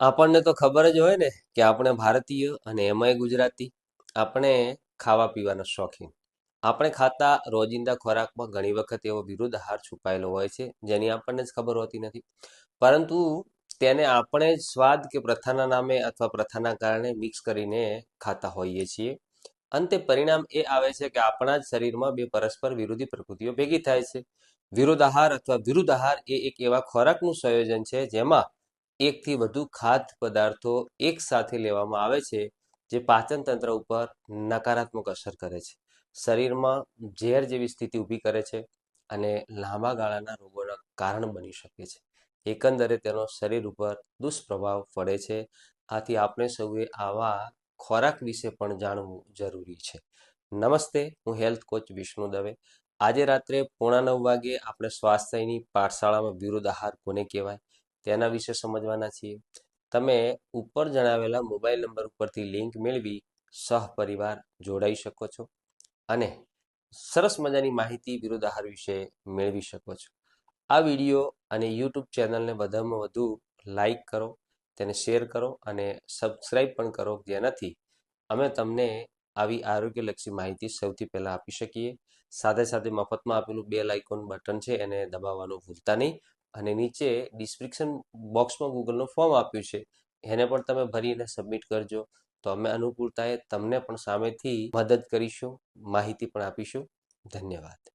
આપણને તો ખબર જ હોય ને કે આપણે ભારતીય અને એમાંય ગુજરાતી. આપણે ખાવા પીવાના શોખીન આપણે ખાતા રોજિંદા ખોરાકમાં ઘણી વખત એવો વિરુદ્ધ આહાર છુપાયેલો હોય છે, જેની આપણને જ ખબર હોતી નથી. પરંતુ તેને આપણે સ્વાદ કે પ્રથાના નામે અથવા પ્રથાના કારણે મિક્સ કરીને ખાતા હોઈએ છીએ. અંતે પરિણામ એ આવે છે કે આપણા જ શરીરમાં બે પરસ્પર વિરોધી પ્રકૃતિઓ ભેગી થાય છે. વિરુદ્ધ આહાર અથવા વિરુદ્ધ આહાર એ એક એવા ખોરાકનું સંયોજન છે જેમાં એકથી વધુ ખાદ્ય પદાર્થો એક સાથે લેવામાં આવે છે, જે પાચન તંત્ર ઉપર નકારાત્મક અસર કરે છે. શરીરમાં ઝેર જેવી સ્થિતિ ઊભી કરે છે અને લાંબા ગાળાના રોગોના કારણ બની શકે છે. એકંદરે તેનો શરીર ઉપર દુષ્પ્રભાવ પડે છે. આથી આપણે સૌએ આવા ખોરાક વિશે પણ જાણવું જરૂરી છે. નમસ્તે, હું હેલ્થ કોચ વિષ્ણુ દવે. આજે રાત્રે પોણા નવ વાગે આપણે સ્વાસ્થ્યની પાઠશાળામાં વિરુદ્ધ આહાર કોને કહેવાય? તેના વિશે સમજવાના છીએ. તમે ઉપર જણાવેલા મોબાઈલ નંબર ઉપરથી લિંક મેળવી સહપરિવાર જોડાઈ શકો છો અને સરસ મજાની માહિતી વિરુદ્ધ આહાર વિશે મેળવી શકો છો. આ વીડિયો અને યુટ્યુબ ચેનલને વધારેમાં વધુ લાઈક કરો, તેને શેર કરો અને સબસ્ક્રાઈબ પણ કરો જેનાથી અમે તમને આવી આરોગ્યલક્ષી માહિતી સૌથી પહેલાં આપી શકીએ. સાથે સાથે મફતમાં આપેલું બે લાઇકોન બટન છે એને દબાવવાનું ભૂલતા નહીં. અને નીચે ડિસ્ક્રિપ્શન બોક્સમાં ગૂગલનું ફોર્મ આપ્યું છે. એને પણ તમે ભરીને સબમિટ કરજો. તો અમે અનુકૂળતાએ તમને પણ સામેથી મદદ કરીશું, માહિતી પણ આપીશું. ધન્યવાદ.